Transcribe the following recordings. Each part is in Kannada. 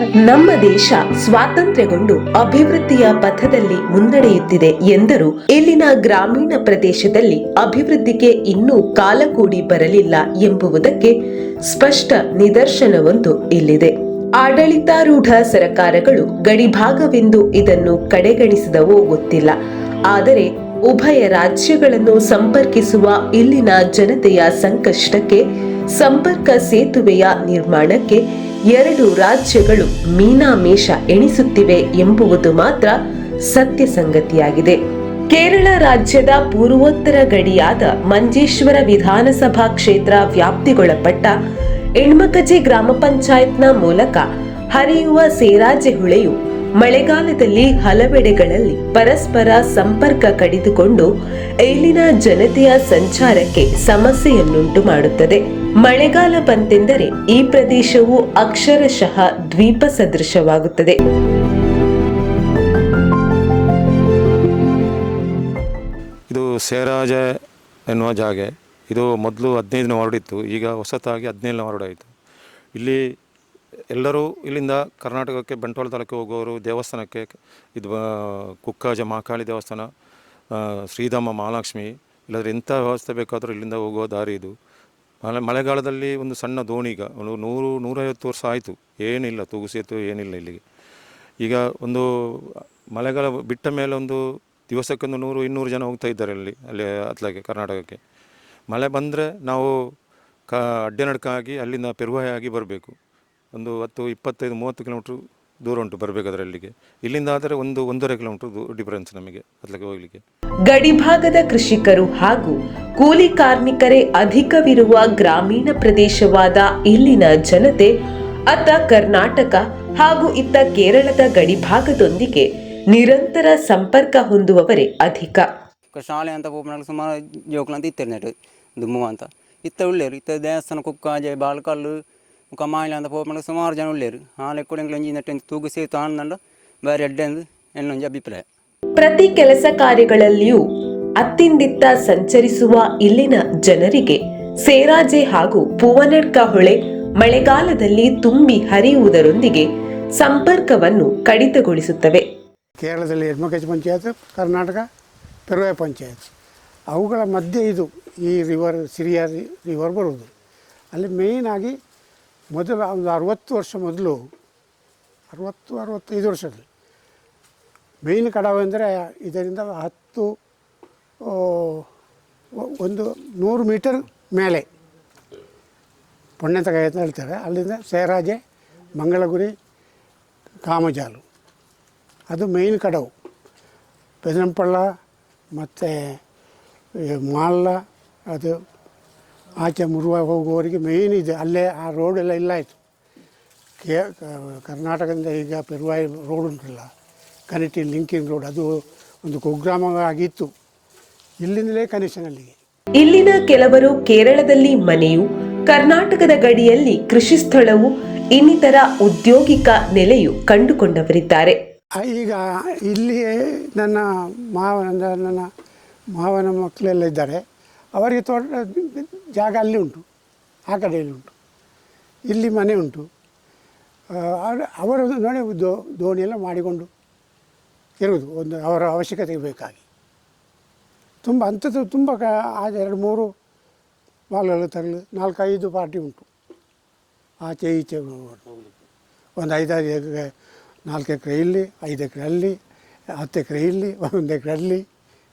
ನಮ್ಮ ದೇಶ ಸ್ವಾತಂತ್ರ್ಯಗೊಂಡು ಅಭಿವೃದ್ಧಿಯ ಪಥದಲ್ಲಿ ಮುನ್ನಡೆಯುತ್ತಿದೆ ಎಂದರು. ಇಲ್ಲಿನ ಗ್ರಾಮೀಣ ಪ್ರದೇಶದಲ್ಲಿ ಅಭಿವೃದ್ಧಿಗೆ ಇನ್ನೂ ಕಾಲ ಕೂಡಿ ಬರಲಿಲ್ಲ ಎಂಬುವುದಕ್ಕೆ ಸ್ಪಷ್ಟ ನಿದರ್ಶನವೊಂದು ಇಲ್ಲಿದೆ. ಆಡಳಿತಾರೂಢ ಸರಕಾರಗಳು ಗಡಿಭಾಗವೆಂದು ಇದನ್ನು ಕಡೆಗಣಿಸಿದವೋ ಗೊತ್ತಿಲ್ಲ. ಆದರೆ ಉಭಯ ರಾಜ್ಯಗಳನ್ನು ಸಂಪರ್ಕಿಸುವ ಇಲ್ಲಿನ ಜನತೆಯ ಸಂಕಷ್ಟಕ್ಕೆ, ಸಂಪರ್ಕ ಸೇತುವೆಯ ನಿರ್ಮಾಣಕ್ಕೆ ಎರಡು ರಾಜ್ಯಗಳು ಮೀನಾಮೇಷ ಎಣಿಸುತ್ತಿವೆ ಎಂಬುವುದು ಮಾತ್ರ ಸತ್ಯ ಸಂಗತಿಯಾಗಿದೆ. ಕೇರಳ ರಾಜ್ಯದ ಪೂರ್ವೋತ್ತರ ಗಡಿಯಾದ ಮಂಜೇಶ್ವರ ವಿಧಾನಸಭಾ ಕ್ಷೇತ್ರ ವ್ಯಾಪ್ತಿಗೊಳಪಟ್ಟ ಎಣ್ಮಕಜೆ ಗ್ರಾಮ ಪಂಚಾಯತ್ನ ಮೂಲಕ ಹರಿಯುವ ಸೇರಾಜೆ ಹುಳೆಯು ಮಳೆಗಾಲದಲ್ಲಿ ಹಲವೆಡೆಗಳಲ್ಲಿ ಪರಸ್ಪರ ಸಂಪರ್ಕ ಕಡಿದುಕೊಂಡು ಇಲ್ಲಿನ ಜನತೆಯ ಸಂಚಾರಕ್ಕೆ ಸಮಸ್ಯೆಯನ್ನುಂಟು ಮಾಡುತ್ತದೆ ಮಳೆಗಾಲ ಬಂತೆಂದರೆ ಈ ಪ್ರದೇಶವು ಅಕ್ಷರಶಃ ದ್ವೀಪ ಸದೃಶವಾಗುತ್ತದೆ. ಇದು ಸೇರಾಜ ಎನ್ನುವ ಜಾಗೆ. ಇದು ಮೊದಲು ಹದಿನೈದನೇ ವಾರ್ಡ್ ಇತ್ತು ಈಗ ಹೊಸತಾಗಿ ಹದಿನೇಳನೇ ವಾರ್ಡ್ ಆಯಿತು ಇಲ್ಲಿ ಎಲ್ಲರೂ ಇಲ್ಲಿಂದ ಕರ್ನಾಟಕಕ್ಕೆ, ಬಂಟ್ವಾಳ ತಾಲೂಕಿಗೆ ಹೋಗೋರು ದೇವಸ್ಥಾನಕ್ಕೆ, ಇದು ಕುಕ್ಕಾಜ ಮಹಾಕಾಳಿ ದೇವಸ್ಥಾನ ಶ್ರೀಧಾಮ, ಮಹಾಲಕ್ಷ್ಮಿ, ಇಲ್ಲಾದರೆ ಎಂಥ ವ್ಯವಸ್ಥೆ ಬೇಕಾದರೂ ಇಲ್ಲಿಂದ ಹೋಗೋ ದಾರಿ ಇದು. ಮಳೆ, ಮಳೆಗಾಲದಲ್ಲಿ ಒಂದು ಸಣ್ಣ ದೋಣಿ ಈಗ ಒಂದು ನೂರು, ನೂರೈವತ್ತು ವರ್ಷ ಆಯಿತು. ಏನಿಲ್ಲ, ತೂಗು ಸೇತು ಏನಿಲ್ಲ ಇಲ್ಲಿಗೆ. ಈಗ ಒಂದು ಮಳೆಗಾಲ ಬಿಟ್ಟ ಮೇಲೆ ಒಂದು ದಿವಸಕ್ಕೊಂದು ನೂರು, ಇನ್ನೂರು ಜನ ಹೋಗ್ತಾ ಇದ್ದಾರೆ ಅಲ್ಲಿ ಅಲ್ಲಿ ಅತ್ಲಾಗೆ, ಕರ್ನಾಟಕಕ್ಕೆ. ಮಳೆ ಬಂದರೆ ನಾವು ಕ, ಅಡ್ಡನಡ್ಕಾಗಿ ಅಲ್ಲಿಂದ ಪೆರುವಾಯ ಆಗಿ ಬರಬೇಕು. ಒಂದು ಹತ್ತು, ಇಪ್ಪತ್ತೈದು, ಮೂವತ್ತು ಕಿಲೋಮೀಟ್ರ್ ದೂರ ಉಂಟು ಬರಬೇಕಾದ್ರೆ ಅಲ್ಲಿಗೆ ಇಲ್ಲಿಂದ ಆದರೆ ಒಂದು ಒಂದೂವರೆ ಕಿಲೋಮೀಟರ್ ಡಿಫರೆನ್ಸ್ ನಮಗೆ ಹೋಗ್ಲಿಕ್ಕೆ. ಹೋಗಲಿಕ್ಕೆ ಗಡಿಭಾಗದ ಕೃಷಿಕರು ಹಾಗೂ ಕೂಲಿ ಕಾರ್ಮಿಕರೇ ಅಧಿಕವಿರುವ ಗ್ರಾಮೀಣ ಪ್ರದೇಶವಾದ ಇಲ್ಲಿನ ಜನತೆ ಅತ್ತ ಕರ್ನಾಟಕ ಹಾಗೂ ಇತ್ತ ಕೇರಳದ ಗಡಿಭಾಗದೊಂದಿಗೆ ನಿರಂತರ ಸಂಪರ್ಕ ಹೊಂದುವವರೇ ಅಧಿಕ. ಶಾಲೆ ಅಂತ ಹೋಗಿ ಸುಮಾರು ಜೋಕ್ಲು ಅಂತ ಇತ್ತೇನೆ ನೆಟ್ ದುಮ್ಮು ಅಂತ. ಇತ್ತ ಒಳ್ಳೆಯರು ಇತ್ತ ದೇವಸ್ಥಾನ ಕುಕ್ಕಾಜೆ ಬಾಳ್ಕಲ್ಲು ಕಮಾಯಿಲ ಅಂತ ಪೋಪಂಡ ಸುಮಾರು ಜನ ಉಳ್ಳೇರು ಹಾಲೆ ಕೂಡ ಒಂಜಿ ನೆಟ್ಟು ತೂಗು ಸೇತು ಆನಂದ ಬೇರೆ ಎಡ್ಡೆಂದು ಎನ್ನೊಂಜಿ ಅಭಿಪ್ರಾಯ ಪ್ರತಿ ಕೆಲಸ ಕಾರ್ಯಗಳಲ್ಲಿಯೂ ಅತ್ತಿಂದಿತ್ತ ಸಂಚರಿಸುವ ಇಲ್ಲಿನ ಜನರಿಗೆ ಸೇರಾಜೆ ಹಾಗೂ ಪೂವನಡ್ಕ ಹೊಳೆ ಮಳೆಗಾಲದಲ್ಲಿ ತುಂಬಿ ಹರಿಯುವುದರೊಂದಿಗೆ ಸಂಪರ್ಕವನ್ನು ಕಡಿತಗೊಳಿಸುತ್ತವೆ ಕೇರಳದಲ್ಲಿ ಹೆಣ್ಮಕಜ್ ಪಂಚಾಯತ್ ಕರ್ನಾಟಕ ಪೆರುವೆ ಪಂಚಾಯತ್ ಅವುಗಳ ಮಧ್ಯೆ ಇದು ಈ ರಿವರ್ ಸಿರಿಯ ರಿವರ್ ಬರುವುದು ಅಲ್ಲಿ ಮೇಯ್ನಾಗಿ ಮೊದಲು ಒಂದು ಅರುವತ್ತು ವರ್ಷ ಮೊದಲು, ಅರುವತ್ತು, ಅರುವತ್ತೈದು ವರ್ಷದಲ್ಲಿ. ಮೇಯ್ನ್ ಕಡಾವು ಅಂದರೆ ಇದರಿಂದ ಹತ್ತು ಒಂದು ನೂರು ಮೀಟರ್ ಮೇಲೆ. ಪುಣ್ಯತಗ ಅಂತ ಹೇಳ್ತಾರೆ ಅಲ್ಲಿಂದ ಸೇರಾಜೆ, ಮಂಗಳಗುರಿ, ಕಾಮಜಾಲು. ಅದು ಮೇಯ್ನ್ ಕಡವು. ಬೆದನಪಳ್ಳ ಮತ್ತು ಮಾಲ್ಲ ಅದು ಆಚೆ ಮುರುವ ಹೋಗುವವರಿಗೆ ಮೇಯ್ನ್ ಇದೆ. ಅಲ್ಲೇ ಆ ರೋಡೆಲ್ಲ ಇಲ್ಲ ಆಯಿತು ಕೇ ಕರ್ನಾಟಕದಿಂದ ಈಗ ಪೆರುವಾಯಿ ರೋಡ್ ಉಂಟಲ್ಲ ಕನೆಕ್ಟಿಂಗ್ ಲಿಂಕಿಂಗ್ ರೋಡ್ ಅದು ಒಂದು ಕುಗ್ರಾಮವಾಗಿತ್ತು. ಇಲ್ಲಿಂದಲೇ ಕನೆಕ್ಷನ್ ಅಲ್ಲಿಗೆ. ಇಲ್ಲಿನ ಕೆಲವರು ಕೇರಳದಲ್ಲಿ ಮನೆಯು ಕರ್ನಾಟಕದ ಗಡಿಯಲ್ಲಿ ಕೃಷಿ ಸ್ಥಳವು ಇನ್ನಿತರ ಉದ್ಯೋಗಿಕ ನೆಲೆಯು ಕಂಡುಕೊಂಡವರಿದ್ದಾರೆ. ಈಗ ಇಲ್ಲಿಯೇ ನನ್ನ ಮಾವನ ನನ್ನ ಮಾವನ ಮಕ್ಕಳೆಲ್ಲ ಇದ್ದಾರೆ. ಅವರಿಗೆ ತೋಟ, ಜಾಗ ಅಲ್ಲಿ ಉಂಟು, ಆ ಕಡೆಯಲ್ಲಿ ಉಂಟು. ಇಲ್ಲಿ ಮನೆ ಉಂಟು. ಅವ್ರು- ನೋಡಿ, ದೋ ದೋಣಿಯೆಲ್ಲ ಮಾಡಿಕೊಂಡು ಇರುವುದು, ಒಂದು ಅವರ ಅವಶ್ಯಕತೆಗೆ ಬೇಕಾಗಿ. ತುಂಬ ಅಂಥದ್ದು ತುಂಬ ಕ, ಆ ಎರಡು ಮೂರು ಬಾಲ್ಗಳು ತರಲು, ನಾಲ್ಕೈದು ಪಾರ್ಟಿ ಉಂಟು. ಆಚೆ ಈಚೆ ಒಂದು ಐದಾರು ಎಕರೆ, ನಾಲ್ಕು ಎಕರೆ ಇಲ್ಲಿ, ಐದು ಎಕರೆ ಅಲ್ಲಿ, ಹತ್ತು ಎಕರೆ ಇಲ್ಲಿ, ಒಂದು ಎಕರೆ ಅಲ್ಲಿ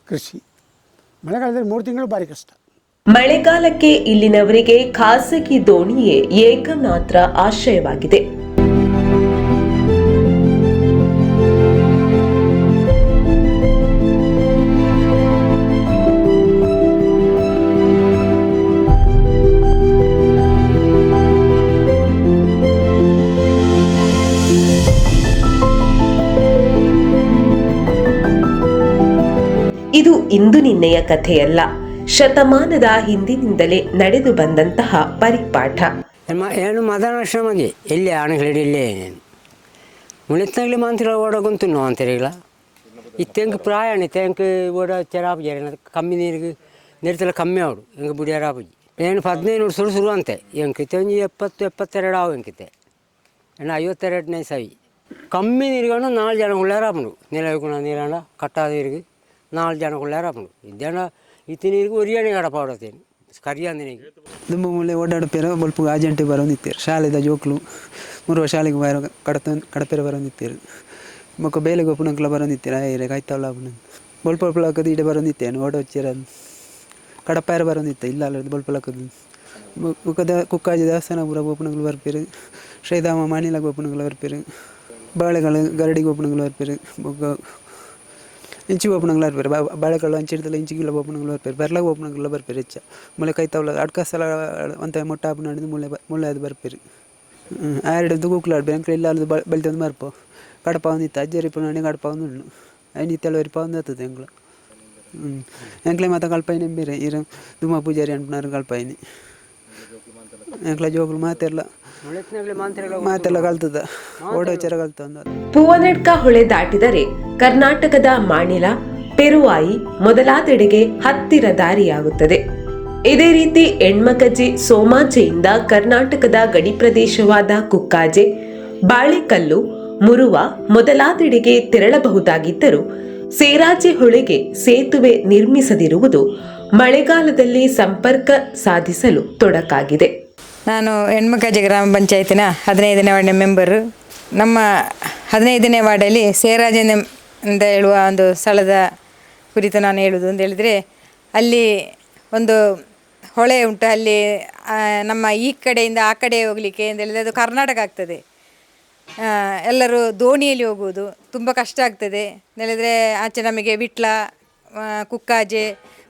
ಕೃಷಿ. ಮಳೆಗಾಲದಲ್ಲಿ ಮೂರು ತಿಂಗಳು ಭಾರಿ ಕಷ್ಟ. ಮಳೆಗಾಲಕ್ಕೆ ಇಲ್ಲಿನವರಿಗೆ ಖಾಸಗಿ ದೋಣಿಯೇ ಏಕಮಾತ್ರ ಆಶ್ರಯವಾಗಿದೆ. ಇದು ನಿನ್ನೆಯ ಕಥೆಯಲ್ಲ. ಶತಮಾನದ ಹಿಂದಿನಿಂದಲೇ ನಡೆದು ಬಂದಂತಹ ಪರಿಪಾಠ. ಏನು ಮದನಾಶ್ರಮಗೆ ಎಲ್ಲಿ ಆಣಗಳಿಡಿ ಇಲ್ಲೇ నేను ಮುಳಿತಂಗ್ಲಿ ಓಡೋಗಂತು ಓಡ ಗೊಂತುನ್ನು ಅಂತೀರಿಗಳ ಇತ್ತೆಂಕ್ ಪ್ರಾಯಣ ತೆಂಕ್ ಓಡ ಚೆರಾಪು ಜರ ಕಮ್ಮಿ ನೀರಿಗೆ ನೀರ್ತಲ್ಲ ಕಮ್ಮಿ ಅವಡು ಹೆಂಗೆ ಬುಡಿ ಏನು ಹದಿನೈದು ಸುರು ಸುರು ಅಂತೆ ಎಂಕಿತ್ತೆ ಒಂಜಿ ಎಪ್ಪತ್ತು, ಎಪ್ಪತ್ತೆರಡು ಆವು ಎಂಕಿತ್ತೆ ಏನು ಐವತ್ತೆರಡನೇ ಸವಿ. ಕಮ್ಮಿ ನೀರುಗಳು ನಾಲ್ಕು ಜನ ಉಳ್ಳಾರಾಪುಂಡು ನಿಲವಿಗುಣ ನೀರಾಂಡ ಕಟ್ಟಾದ ನೀರಿಗೆ. ನಾಲ್ಕು ಜನ ಉಳ್ಳಾರಾಪುಂಡು ಇದ್ದೇಣ ಇತ್ತಿ ನೀರಿಗೆ ಒರಿಯಾಣೆ ಗಡಪಾಡತ್ತೇನೆ ಕರಿಯಂದಿನಿಗೆ ದುಂಬು ಮುಳ್ಳೆ ಓಡಾಡುತ್ತೇರ, ಬೊಲ್ಪ ಆಜೆಂಟಿ ಬರೋಂದಿತ್ತೇರು. ಶಾಲೆದ ಜೋಕ್ಲು, ಮೂರುವ ಶಾಲೆಗೆ ಬರೋ ಕಡತ ಕಡಪೆರ ಬರೋಂದಿತ್ತೇರು. ಮಕ್ಕ ಬೇಲೆ ಒಪ್ಪುನಂಕ್ಲ ಬರೋಂದಿತ್ತೇರ. ಏರೆ ಕಾಯ್ತಾವಲ್ಲ ಬೊಲ್ಪ ಬೊಲ್ಪಲಕ್ಕದ ಇಡೆ ಬರೋಂದಿತ್ತೇನು. ಓಡ ಹೊಚ್ಚಿರ ಕಡಪಾಯರ ಬರೋಂದಿತ್ತ? ಇಲ್ಲ ಅಲ್ಲ ಬೊಲ್ಪಲಕ್ಕದು ಮುಖದ ಕುಕ್ಕಾಜಿ ದೇವಸ್ಥಾನ ಪೂರ ಗೋಪನಗಳು ಬರ್ಪೇರು. ಶ್ರೀಧಾಮ ಮಾಣಿಲ ಗೋಪನಗಳು ಬರ್ಪೇರು. ಬಾಳೆಗಳು ಗರಡಿ ಗೋಪನಗಳು ಬರ್ಪೇರು. ಬೊಕ್ಕ ಇಂಚಿ ಓಪನಂಗ್ಲ ಬರ್ಪೇರು ಬಾಳೆಕಾಳು ಅಂಚಿಡ್ದಲ್ಲ ಇಂಚಿಗಿಲ್ಲ ಓಪನಂಗ್ಲ ಬರ್ಪೇರು ಬರ್ಲಾಗ ಓಪನಂಗ್ಲ ಬರ್ಪೇರು ಹೆಚ್ಚ. ಮುಳೆ ಕೈ ತವಲ ಅಡ್ಕ ಸಲ ಒಂತ ಮೊಟ್ಟ ಆಪನ ಹಿಡಿದು ಮುಳ್ಳೆ ಮುಳ್ಳೆ ಅದು ಬರ್ಪೇರು ಹ್ಞೂ ಆರ್ಡದ್ದು ಕೂಕ್ಲಾಡ್ಬೇರು ಅಂಕಲ್ ಇಲ್ಲ ಅಲ್ಲದು ಬಳಿತಂದು ಮರ್ಪ. ಕಡಪ ಒಂದಿತ್ತು ಅಜ್ಜರಿ ಪುಣಿ ಕಡಪ ಒಂದು ಉಣ್ಣು. ಐನಿ ತೆಳವರಿ ಪಾ ಒಂದು ಹತ್ತದ ಎಂಕ್ಲ ಹ್ಞೂ ಎಂಕ್ಲೆ ಮಾತ ಕಲ್ಪೈನೆ ಬೇರೆ ಇರ ದುಮ್ಮ ಪೂಜಾರಿ ಅಂಟ್ನಾರು ಕಲ್ಪೈನಿ ಎಂಕ್ಲ ಜೋಗುಲು ಮಾತೆಲ್ಲ ಮಾತೆಲ್ಲ ಕಲ್ತದ ಓಡೋಚಾರ ಕಲ್ತ ಒಂದು ಪೂವನಡ್ಕ ಹೊಳೆ ದಾಟಿದರೆ ಕರ್ನಾಟಕದ ಮಾಣಿಲ ಪೆರುವಾಯಿ ಮೊದಲಾದೆಡೆಗೆ ಹತ್ತಿರ ದಾರಿಯಾಗುತ್ತದೆ. ಇದೇ ರೀತಿ ಎಣ್ಮಕಜೆ ಸೋಮಾಜೆಯಿಂದ ಕರ್ನಾಟಕದ ಗಡಿ ಪ್ರದೇಶವಾದ ಕುಕ್ಕಾಜೆ, ಬಾಳೆಕಲ್ಲು, ಮುರುವ ಮೊದಲಾದೆಡೆಗೆ ತೆರಳಬಹುದಾಗಿದ್ದರೂ ಸೇರಾಜೆ ಹೊಳೆಗೆ ಸೇತುವೆ ನಿರ್ಮಿಸದಿರುವುದು ಮಳೆಗಾಲದಲ್ಲಿ ಸಂಪರ್ಕ ಸಾಧಿಸಲು ತೊಡಕಾಗಿದೆ. ನಾನು ಹೆಣ್ಮಕ್ಕಜೆ ಗ್ರಾಮ ಪಂಚಾಯತಿನ ಹದಿನೈದನೇ ವಾರ್ಡ್ನ ಮೆಂಬರು. ನಮ್ಮ ಹದಿನೈದನೇ ವಾರ್ಡಲ್ಲಿ ಸೇರಾಜನ ಅಂತ ಹೇಳುವ ಒಂದು ಸ್ಥಳದ ಕುರಿತು ನಾನು ಹೇಳುವುದು ಅಂತ ಹೇಳಿದರೆ, ಅಲ್ಲಿ ಒಂದು ಹೊಳೆ ಉಂಟು, ಅಲ್ಲಿ ನಮ್ಮ ಈ ಕಡೆಯಿಂದ ಆ ಕಡೆ ಹೋಗಲಿಕ್ಕೆ ಅಂತ ಹೇಳಿದರೆ ಅದು ಕರ್ನಾಟಕ ಆಗ್ತದೆ. ಎಲ್ಲರೂ ದೋಣಿಯಲ್ಲಿ ಹೋಗುವುದು ತುಂಬ ಕಷ್ಟ ಆಗ್ತದೆ. ಹೇಳಿದರೆ ಆಚೆ ನಮಗೆ ವಿಟ್ಲ ಕುಕ್ಕಾಜೆ,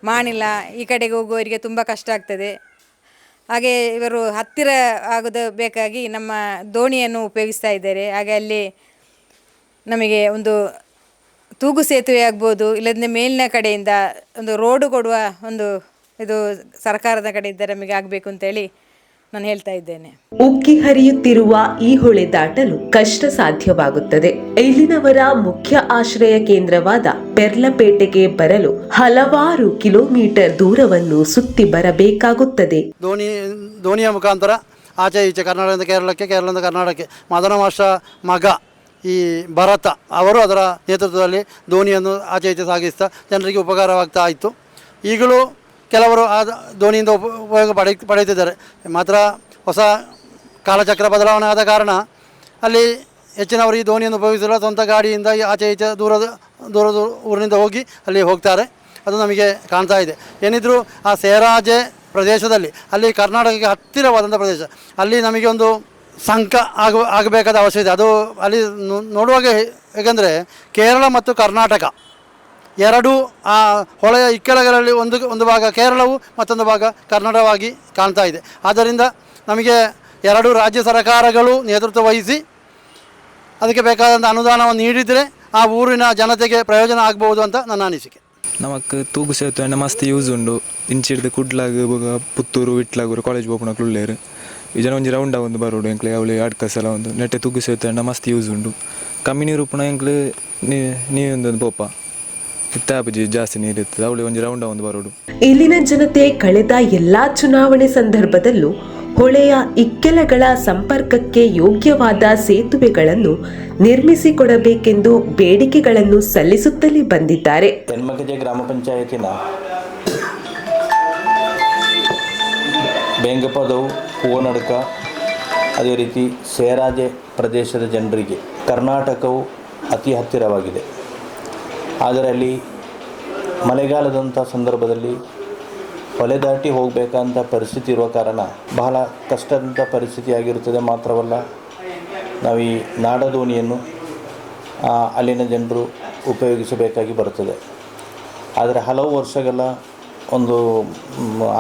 ಮಾಣಿಲ ಈ ಕಡೆಗೆ ಹೋಗುವವರಿಗೆ ತುಂಬ ಕಷ್ಟ ಆಗ್ತದೆ. ಹಾಗೆ ಇವರು ಹತ್ತಿರ ಆಗೋದು ಬೇಕಾಗಿ ನಮ್ಮ ದೋಣಿಯನ್ನು ಉಪಯೋಗಿಸ್ತಾ ಇದ್ದಾರೆ. ಹಾಗೆ ಅಲ್ಲಿ ನಮಗೆ ಒಂದು ತೂಗು ಸೇತುವೆ ಆಗ್ಬೋದು ಇಲ್ಲದ್ರೆ ಮೇಲಿನ ಕಡೆಯಿಂದ ಒಂದು ರೋಡು ಕೊಡುವ ಒಂದು ಇದು ಸರ್ಕಾರದ ಕಡೆಯಿಂದ ನಮಗೆ ಆಗಬೇಕು ಅಂತೇಳಿ ನಾನು ಹೇಳ್ತಾ ಇದ್ದೇನೆ. ಉಕ್ಕಿ ಹರಿಯುತ್ತಿರುವ ಈ ಹೊಳೆ ದಾಟಲು ಕಷ್ಟ ಸಾಧ್ಯವಾಗುತ್ತದೆ. ಇಲ್ಲಿನವರ ಮುಖ್ಯ ಆಶ್ರಯ ಕೇಂದ್ರವಾದ ಪೆರ್ಲಪೇಟೆಗೆ ಬರಲು ಹಲವಾರು ಕಿಲೋಮೀಟರ್ ದೂರವನ್ನು ಸುತ್ತಿ ಬರಬೇಕಾಗುತ್ತದೆ. ದೋಣಿ ದೋಣಿಯ ಮುಖಾಂತರ ಆಚೆ ಈಚೆ ಕರ್ನಾಟಕದಿಂದ ಕೇರಳಕ್ಕೆ ಕೇರಳದಿಂದ ಕರ್ನಾಟಕಕ್ಕೆ. ಮದನ ಮಗ. ಈ ಭರತ ಅವರು ಅದರ ನೇತೃತ್ವದಲ್ಲಿ ದೋಣಿಯನ್ನು ಆಚೆ ಈಚೆ ಸಾಗಿಸ್ತಾ ಜನರಿಗೆ ಉಪಕಾರವಾಗ್ತಾ ಇತ್ತು. ಈಗಲೂ ಕೆಲವರು ಆ ಉಪ, ಉಪಯೋಗ ಪಡೆ, ಪಡೆಯುತ್ತಿದ್ದಾರೆ. ಮಾತ್ರ ಹೊಸ ಕಾಲಚಕ್ರ ಬದಲಾವಣೆ ಆದ ಕಾರಣ ಅಲ್ಲಿ ಹೆಚ್ಚಿನವರು ಈ ದೋಣಿಯನ್ನು ಉಪಯೋಗಿಸಿಲ್ಲ ಸ್ವಂತ ಗಾಡಿಯಿಂದ ಆಚೆ ಈಚೆ ದೂರದ ದೂರದ ಊರಿನಿಂದ ಹೋಗಿ ಅಲ್ಲಿ ಹೋಗ್ತಾರೆ. ಅದು ನಮಗೆ ಕಾಣ್ತಾ ಇದೆ. ಏನಿದ್ರು ಆ ಸೇರಾಜೆ ಪ್ರದೇಶದಲ್ಲಿ, ಅಲ್ಲಿ ಕರ್ನಾಟಕಕ್ಕೆ ಹತ್ತಿರವಾದಂಥ ಪ್ರದೇಶ, ಅಲ್ಲಿ ನಮಗೆ ಒಂದು ಸಂಕ ಆಗ, ಆಗಬೇಕಾದ ಅವಶ್ಯಕತೆ ಅದು ಅಲ್ಲಿ ನೋಡುವಾಗ ಹೇಗೆಂದರೆ ಕೇರಳ ಮತ್ತು ಕರ್ನಾಟಕ ಎರಡು, ಆ, ಹೊಳೆಯ ಇಕ್ಕೆಲಗಳಲ್ಲಿ ಒಂದು ಒಂದು ಭಾಗ ಕೇರಳವು ಮತ್ತೊಂದು ಭಾಗ ಕರ್ನಾಟಕವಾಗಿ ಕಾಣ್ತಾ ಇದೆ. ಆದ್ದರಿಂದ ನಮಗೆ ಎರಡು ರಾಜ್ಯ ಸರ್ಕಾರಗಳು ನೇತೃತ್ವ ವಹಿಸಿ ಅದಕ್ಕೆ ಬೇಕಾದಂಥ ಅನುದಾನವನ್ನು ನೀಡಿದರೆ ಆ ಊರಿನ ಜನತೆಗೆ ಪ್ರಯೋಜನ ಆಗ್ಬೋದು ಅಂತ ನನ್ನ ಅನಿಸಿಕೆ. ನಮಕ್ ತೂಗು ಸೇತುವೆ ಮಸ್ತ್ ಯೂಸ್ ಉಂಡು. ಇಂಚಿಡ್ದು ಕುಡ್ಲಾಗ ಪುತ್ತೂರು, ವಿಟ್ಲಾಗೂರು ಕಾಲೇಜ್ ಪೋಪುನಕ್ಲು ಉಳ್ಳೇರು ಈ ಜನ ಒಂಜಿ ರೌಂಡ ಒಂದು ಬರೋಡು ಎಂಕ್ಲೆ ಅವಳಿ ಅಡ್ಕಸ್ ಎಲ್ಲ ಒಂದು ನೆಟ್ಟೆ ತೂಗು ಸೇತುವೆ ಮಸ್ತ್ ಯೂಸ್ ಉಂಡು. ಕಮ್ಮಿ ನೀರು ಉಪ್ಪುನ ಎಂಕ್ಲೆ ನೀ ನೀವೊಂದೊಂದು ಪೋಪ. ಇತ್ತಾಪಜಿ ಜಾಸ್ತಿ ನೀರು ಇರ್ತದೆ ಅವಳಿ ಒಂಜಿ ರೌಂಡ ಒಂದು ಬರೋಡು. ಇಲ್ಲಿನ ಜನತೆ ಕಳೆದ ಎಲ್ಲಾ ಚುನಾವಣೆ ಸಂದರ್ಭದಲ್ಲೂ ಹೊಳೆಯ ಇಕ್ಕೆಲಗಳ ಸಂಪರ್ಕಕ್ಕೆ ಯೋಗ್ಯವಾದ ಸೇತುವೆಗಳನ್ನು ನಿರ್ಮಿಸಿಕೊಡಬೇಕೆಂದು ಬೇಡಿಕೆಗಳನ್ನು ಸಲ್ಲಿಸುತ್ತಲೇ ಬಂದಿದ್ದಾರೆ. ಗ್ರಾಮ ಪಂಚಾಯತಿನ ಬೇಂಗಪದವು ಹೂವನಡ್ಕ ಅದೇ ರೀತಿ ಸೇರಾಜೆ ಪ್ರದೇಶದ ಜನರಿಗೆ ಕರ್ನಾಟಕವು ಅತಿ ಹತ್ತಿರವಾಗಿದೆ. ಆದರೆ ಅಲ್ಲಿ ಮಳೆಗಾಲದಂಥ ಸಂದರ್ಭದಲ್ಲಿ ಹೊಲೆ ದಾಟಿ ಹೋಗಬೇಕಂತ ಪರಿಸ್ಥಿತಿ ಇರುವ ಕಾರಣ ಬಹಳ ಕಷ್ಟದಂಥ ಪರಿಸ್ಥಿತಿಯಾಗಿರುತ್ತದೆ ಮಾತ್ರವಲ್ಲ, ನಾವು ಈ ನಾಡದೋಣಿಯನ್ನು ಅಲ್ಲಿನ ಜನರು ಉಪಯೋಗಿಸಬೇಕಾಗಿ ಬರುತ್ತದೆ. ಆದರೆ ಹಲವು ವರ್ಷಗಳ ಒಂದು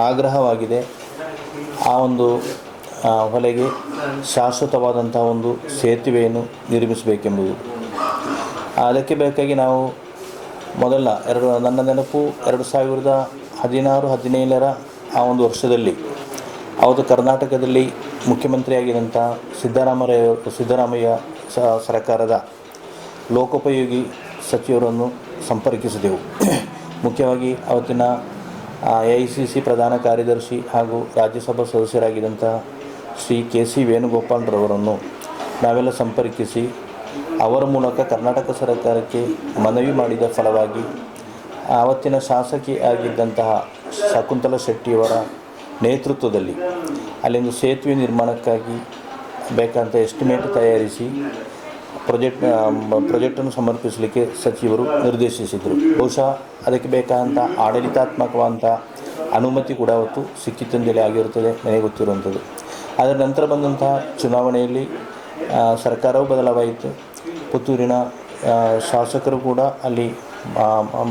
ಆಗ್ರಹವಾಗಿದೆ. ಆ ಒಂದು ಹೊಲೆಗೆ ಶಾಶ್ವತವಾದಂಥ ಒಂದು ಸೇತುವೆಯನ್ನು ನಿರ್ಮಿಸಬೇಕೆಂಬುದು. ಅದಕ್ಕೆ ಬೇಕಾಗಿ ನಾವು ಮೊದಲ ಎರಡು, ನನ್ನ ನೆನಪು ಎರಡು ಸಾವಿರದ ಹದಿನಾರು, ಹದಿನೇಳರ ಆ ಒಂದು ವರ್ಷದಲ್ಲಿ ಅವತ್ತು ಕರ್ನಾಟಕದಲ್ಲಿ ಮುಖ್ಯಮಂತ್ರಿಯಾಗಿದ್ದಂಥ ಸಿದ್ದರಾಮಯ್ಯ ಸಿದ್ದರಾಮಯ್ಯ ಸರ್ಕಾರದ ಲೋಕೋಪಯೋಗಿ ಸಚಿವರನ್ನು ಸಂಪರ್ಕಿಸಿದೆವು. ಮುಖ್ಯವಾಗಿ ಅವತ್ತಿನ ಎ ಐ ಸಿ ಸಿ ಪ್ರಧಾನ ಕಾರ್ಯದರ್ಶಿ ಹಾಗೂ ರಾಜ್ಯಸಭಾ ಸದಸ್ಯರಾಗಿದ್ದಂತಹ ಶ್ರೀ ಕೆ ಸಿ ವೇಣುಗೋಪಾಲ್ರವರನ್ನು ನಾವೆಲ್ಲ ಸಂಪರ್ಕಿಸಿ ಅವರ ಮೂಲಕ ಕರ್ನಾಟಕ ಸರ್ಕಾರಕ್ಕೆ ಮನವಿ ಮಾಡಿದ ಫಲವಾಗಿ ಆವತ್ತಿನ ಶಾಸಕಿ ಆಗಿದ್ದಂತಹ ಶಕುಂತಲಾ ಶೆಟ್ಟಿಯವರ ನೇತೃತ್ವದಲ್ಲಿ ಅಲ್ಲಿಂದು ಸೇತುವೆ ನಿರ್ಮಾಣಕ್ಕಾಗಿ ಬೇಕಂತ ಎಸ್ಟಿಮೇಟ್ ತಯಾರಿಸಿ ಪ್ರಾಜೆಕ್ಟ್ ಪ್ರಾಜೆಕ್ಟನ್ನು ಸಮರ್ಪಿಸಲಿಕ್ಕೆ ಸಚಿವರು ನಿರ್ದೇಶಿಸಿದರು. ಬಹುಶಃ ಅದಕ್ಕೆ ಬೇಕಾದಂಥ ಆಡಳಿತಾತ್ಮಕವಾದಂಥ ಅನುಮತಿ ಕೂಡ ಅವತ್ತು ಸಿಕ್ಕಿತ್ತಂದೇಳಿ ಆಗಿರುತ್ತದೆ ನನಗೆ ಗೊತ್ತಿರುವಂಥದ್ದು. ಅದರ ನಂತರ ಬಂದಂತಹ ಚುನಾವಣೆಯಲ್ಲಿ ಸರ್ಕಾರವು ಬದಲಾವಾಯಿತು. ಪುತ್ತೂರಿನ ಶಾಸಕರು ಕೂಡ ಅಲ್ಲಿ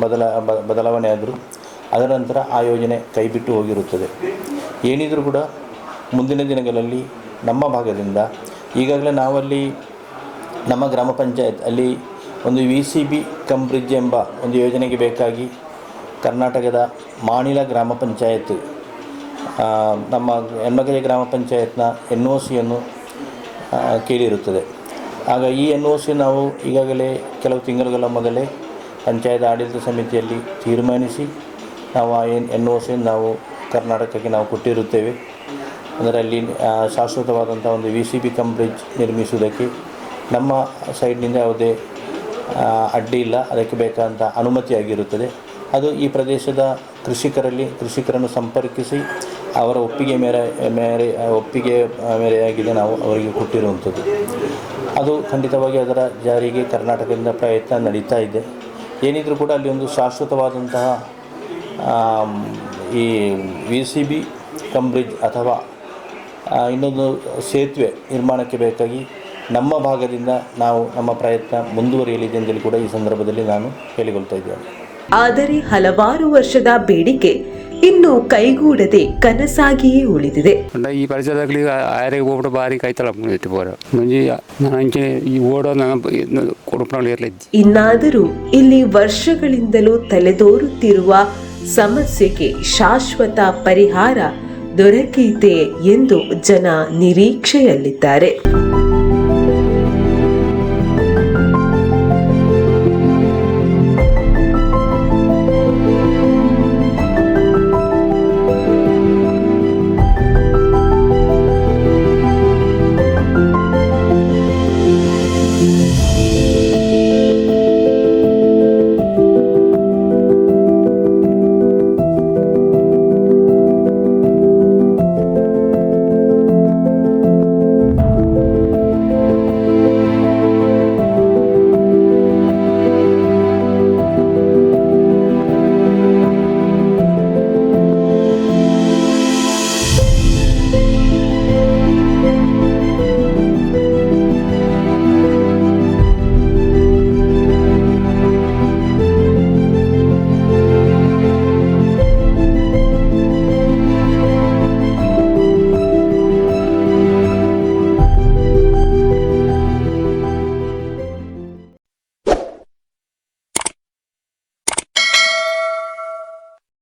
ಬದಲ ಬದಲಾವಣೆ ಆದರು. ಅದರ ನಂತರ ಆ ಯೋಜನೆ ಕೈಬಿಟ್ಟು ಹೋಗಿರುತ್ತದೆ. ಏನಿದ್ರೂ ಕೂಡ ಮುಂದಿನ ದಿನಗಳಲ್ಲಿ ನಮ್ಮ ಭಾಗದಿಂದ ಈಗಾಗಲೇ ನಾವಲ್ಲಿ ನಮ್ಮ ಗ್ರಾಮ ಪಂಚಾಯತ್ ಅಲ್ಲಿ ಒಂದು V C B cum bridge ಎಂಬ ಒಂದು ಯೋಜನೆಗೆ ಬೇಕಾಗಿ ಕರ್ನಾಟಕದ ಮಾಣಿಲ ಗ್ರಾಮ ಪಂಚಾಯತ್ ನಮ್ಮ ಹೆಣ್ಮಗಜೆ ಗ್ರಾಮ ಪಂಚಾಯತ್ನ ಎನ್ ಒ ಸಿಯನ್ನು ಕೇಳಿರುತ್ತದೆ. ಆಗ ಈ ಎನ್ ಒ ಸಿ ನಾವು ಈಗಾಗಲೇ ಕೆಲವು ತಿಂಗಳುಗಳ ಮೊದಲೇ ಪಂಚಾಯತ್ ಆಡಳಿತ ಸಮಿತಿಯಲ್ಲಿ ತೀರ್ಮಾನಿಸಿ ನಾವು ಆ ಎನ್ ಎನ್ ಒ ಸಿ ನಾವು ಕರ್ನಾಟಕಕ್ಕೆ ನಾವು ಕೊಟ್ಟಿರುತ್ತೇವೆ. ಅಂದರೆ ಅಲ್ಲಿ ಶಾಶ್ವತವಾದಂಥ ಒಂದು V C B cum bridge ನಿರ್ಮಿಸುವುದಕ್ಕೆ ನಮ್ಮ ಸೈಡ್ನಿಂದ ಯಾವುದೇ ಅಡ್ಡಿ ಇಲ್ಲ, ಅದಕ್ಕೆ ಬೇಕಾದಂಥ ಅನುಮತಿಯಾಗಿರುತ್ತದೆ ಅದು ಈ ಪ್ರದೇಶದ ಕೃಷಿಕರಲ್ಲಿ, ಕೃಷಿಕರನ್ನು ಸಂಪರ್ಕಿಸಿ ಅವರ ಒಪ್ಪಿಗೆ ಮೇರೆ ಮೇರೆ, ಒಪ್ಪಿಗೆ ಮೇರೆಯಾಗಿದೆ ನಾವು ಅವರಿಗೆ ಕೊಟ್ಟಿರುವಂಥದ್ದು. ಅದು ಖಂಡಿತವಾಗಿ ಅದರ ಜಾರಿಗೆ ಕರ್ನಾಟಕದಿಂದ ಪ್ರಯತ್ನ ನಡೀತಾ ಇದೆ. ಏನಿದ್ರೂ ಕೂಡ ಅಲ್ಲಿ ಒಂದು ಶಾಶ್ವತವಾದಂತಹ ಈ ವಿ ಸಿ ಬಿ ಕಂಬ್ರಿಡ್ಜ್ ಅಥವಾ ಇನ್ನೊಂದು ಸೇತುವೆ ನಿರ್ಮಾಣಕ್ಕೆ ಬೇಕಾಗಿ ನಮ್ಮ ಭಾಗದಿಂದ ನಾವು ನಮ್ಮ ಪ್ರಯತ್ನ ಮುಂದುವರಿಯಲಿದೆ ಎಂದಲ್ಲಿ ಕೂಡ ಈ ಸಂದರ್ಭದಲ್ಲಿ ನಾನು ಹೇಳಿಕೊಳ್ತಾ ಇದ್ದೇನೆ. ಆದರೆ ಹಲವಾರು ವರ್ಷದ ಬೇಡಿಕೆ ಇನ್ನು ಕೈಗೂಡದೆ ಕನಸಾಗಿಯೇ ಉಳಿದಿದೆ. ಈ ಪರಿಸರದಲ್ಲಿ ಆಯರಿಗೆ ಹೋಗ್ಬಿಟ್ಟು ಬಾರಿ ಕೈ ಇಟ್ಟು ಬೋರ. ಮುಂಜಿ ಈ ಓಡೋ ಇನ್ನಾದರೂ ಇಲ್ಲಿ ವರ್ಷಗಳಿಂದಲೂ ತಲೆದೋರುತ್ತಿರುವ ಸಮಸ್ಯೆಗೆ ಶಾಶ್ವತ ಪರಿಹಾರ ದೊರಕೀತೆ ಎಂದು ಜನ ನಿರೀಕ್ಷೆಯಲ್ಲಿದ್ದಾರೆ.